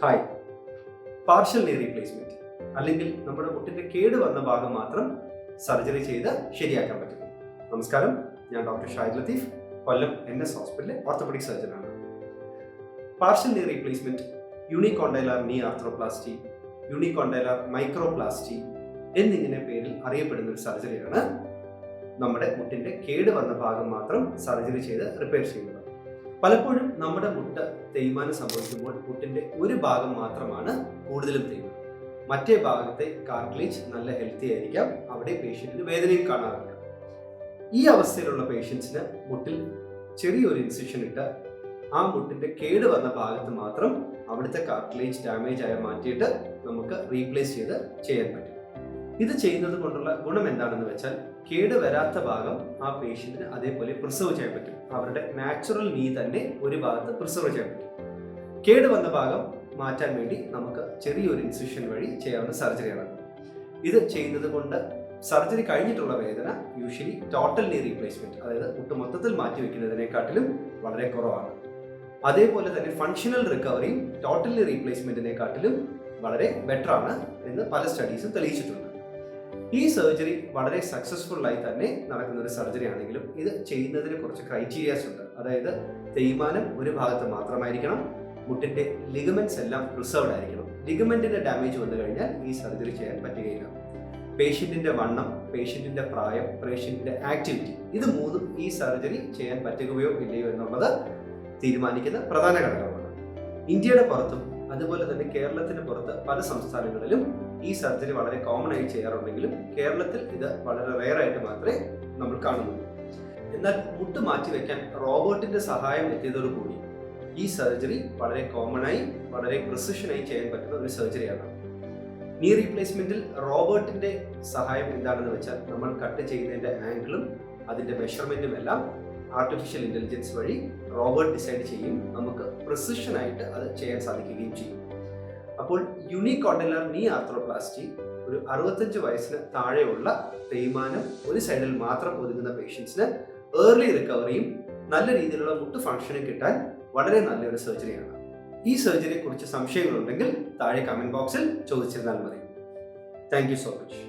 Hi partial knee replacement അല്ലെങ്കിൽ നമ്മുടെ മുട്ടിന്റെ കേട് വന്ന ഭാഗം മാത്രം സർജറി ചെയ്ത് ശരിയാക്കാൻ പറ്റും. നമസ്കാരം. ഞാൻ doctor Shahid Latheef. Kollam N S ഹോസ്പിറ്റലിലെ orthopaedic സർജനാണ് partial knee replacement unicondylar knee arthroplasty unicondylar മൈക്രോപ്ലാസ്റ്റി എന്നിങ്ങനെ പേരിൽ അറിയപ്പെടുന്ന ഒരു സർജറിയാണ് നമ്മുടെ മുട്ടിന്റെ കേട് വന്ന ഭാഗം മാത്രം സർജറി ചെയ്ത് റിപ്പയർ ചെയ്യുന്നത്. പലപ്പോഴും നമ്മുടെ മുട്ട തേയ്മാനം സംഭവിക്കുമ്പോൾ മുട്ടിന്റെ ഒരു ഭാഗം മാത്രമാണ് കൂടുതലും തേയ്മാനം. മറ്റേ ഭാഗത്തെ കാർട്ടിലേജ് നല്ല ഹെൽത്തി ആയിരിക്കാം. അവിടെ പേഷ്യന്റിന് വേദനയും കാണാറില്ല ഈ അവസ്ഥയിലുള്ള പേഷ്യൻസിന് മുട്ടിൽ ചെറിയൊരു ഇൻസിഷൻ ഇട്ട് ആ മുട്ടിന്റെ കേട് വന്ന ഭാഗത്ത് മാത്രം അവിടുത്തെ കാർട്ടിലേജ് ഡാമേജ് ആയ മാറ്റിയിട്ട് നമുക്ക് റീപ്ലേസ് ചെയ്ത് ചെയ്യാൻ പറ്റും. ഇത് ചെയ്യുന്നത് കൊണ്ടുള്ള ഗുണം എന്താണെന്ന് വെച്ചാൽ കേട് വരാത്ത ഭാഗം ആ പേഷ്യന്റിന് അതേപോലെ പ്രിസർവ് ചെയ്യാൻ പറ്റും. അവരുടെ നാച്ചുറൽ നീ തന്നെ ഒരു ഭാഗത്ത് പ്രിസർവ് ചെയ്യാൻ പറ്റും. കേട് വന്ന ഭാഗം മാറ്റാൻ വേണ്ടി നമുക്ക് ചെറിയൊരു ഇൻസിഷൻ വഴി ചെയ്യാവുന്ന സർജറിയാണ് ഇത് ചെയ്യുന്നത് കൊണ്ട് സർജറി കഴിഞ്ഞിട്ടുള്ള വേദന യൂഷ്വലി ടോട്ടൽ നീ റീപ്ലേസ്മെന്റ് അതായത് ഒട്ടുമൊത്തത്തിൽ മാറ്റി വെക്കുന്നതിനെക്കാട്ടിലും വളരെ കുറവാണ്. അതേപോലെ തന്നെ ഫങ്ഷണൽ റിക്കവറിയും ടോട്ടൽ റീപ്ലേസ്മെന്റിനെക്കാട്ടിലും വളരെ ബെറ്റർ ആണ് എന്ന് പല സ്റ്റഡീസും തെളിയിച്ചിട്ടുണ്ട്. ഈ സർജറി വളരെ സക്സസ്ഫുൾ ആയി തന്നെ നടക്കുന്ന ഒരു സർജറി ആണെങ്കിലും ഇത് ചെയ്യുന്നതിന് കുറച്ച് ക്രൈറ്റീരിയാസ് ഉണ്ട്. അതായത് തേയ്മാനം ഒരു ഭാഗത്ത് മാത്രമായിരിക്കണം മുട്ടിന്റെ ലിഗമെന്റ്സ് എല്ലാം പ്രിസർവ്ഡ് ആയിരിക്കണം. ലിഗമെന്റിന്റെ ഡാമേജ് വന്നു കഴിഞ്ഞാൽ ഈ സർജറി ചെയ്യാൻ പറ്റുകയില്ല. പേഷ്യന്റിന്റെ വണ്ണം പേഷ്യന്റിന്റെ പ്രായം പേഷ്യന്റിന്റെ ആക്ടിവിറ്റി ഇത് മൂന്നും ഈ സർജറി ചെയ്യാൻ പറ്റുകയോ ഇല്ലയോ എന്നുള്ളത് തീരുമാനിക്കുന്ന പ്രധാന ഘടകമാണ്. ഇന്ത്യയുടെ പുറത്തും അതുപോലെ തന്നെ കേരളത്തിന് പുറത്ത് പല സംസ്ഥാനങ്ങളിലും ഈ സർജറി വളരെ കോമൺ ആയി ചെയ്യാറുണ്ടെങ്കിലും കേരളത്തിൽ ഇത് വളരെ റെയർ ആയിട്ട് മാത്രമേ നമ്മൾ കാണുന്നുള്ളൂ. എന്നാൽ മുട്ട് മാറ്റി വെക്കാൻ റോബോട്ടിന്റെ സഹായം എത്തിയതോടുകൂടി ഈ സർജറി വളരെ കോമൺ ആയി വളരെ പ്രിസിഷനായി ചെയ്യാൻ പറ്റുന്ന ഒരു സർജറിയാണ് നീ റീപ്ലേസ്മെന്റിൽ റോബോട്ടിന്റെ സഹായം എന്താണെന്ന് വെച്ചാൽ നമ്മൾ കട്ട് ചെയ്യുന്നതിന്റെ ആംഗിളും അതിന്റെ മെഷർമെന്റും എല്ലാം ആർട്ടിഫിഷ്യൽ ഇന്റലിജൻസ് വഴി റോബോട്ട് ഡിസൈഡ് ചെയ്യും നമുക്ക് പ്രിസിഷൻ ആയിട്ട് അത് ചെയ്യാൻ സാധിക്കുകയും ചെയ്യും. അപ്പോൾ യുണീക് ഓണ്ടലർ നീ ആർത്രോപ്ലാസ്റ്റി ഒരു അറുപത്തഞ്ച് വയസ്സിന് താഴെയുള്ള തേയ്മാനം ഒരു സൈഡിൽ മാത്രം ഒതുങ്ങുന്ന പേഷ്യൻസിന് ഏർലി റിക്കവറിയും നല്ല രീതിയിലുള്ള മുട്ട് ഫംഗ്ഷനും കിട്ടാൻ വളരെ നല്ലൊരു സർജറിയാണ് ഈ സർജറിയെ കുറിച്ച് സംശയങ്ങളുണ്ടെങ്കിൽ താഴെ കമന്റ് ബോക്സിൽ ചോദിച്ചിരുന്നാൽ മതി. Thank so much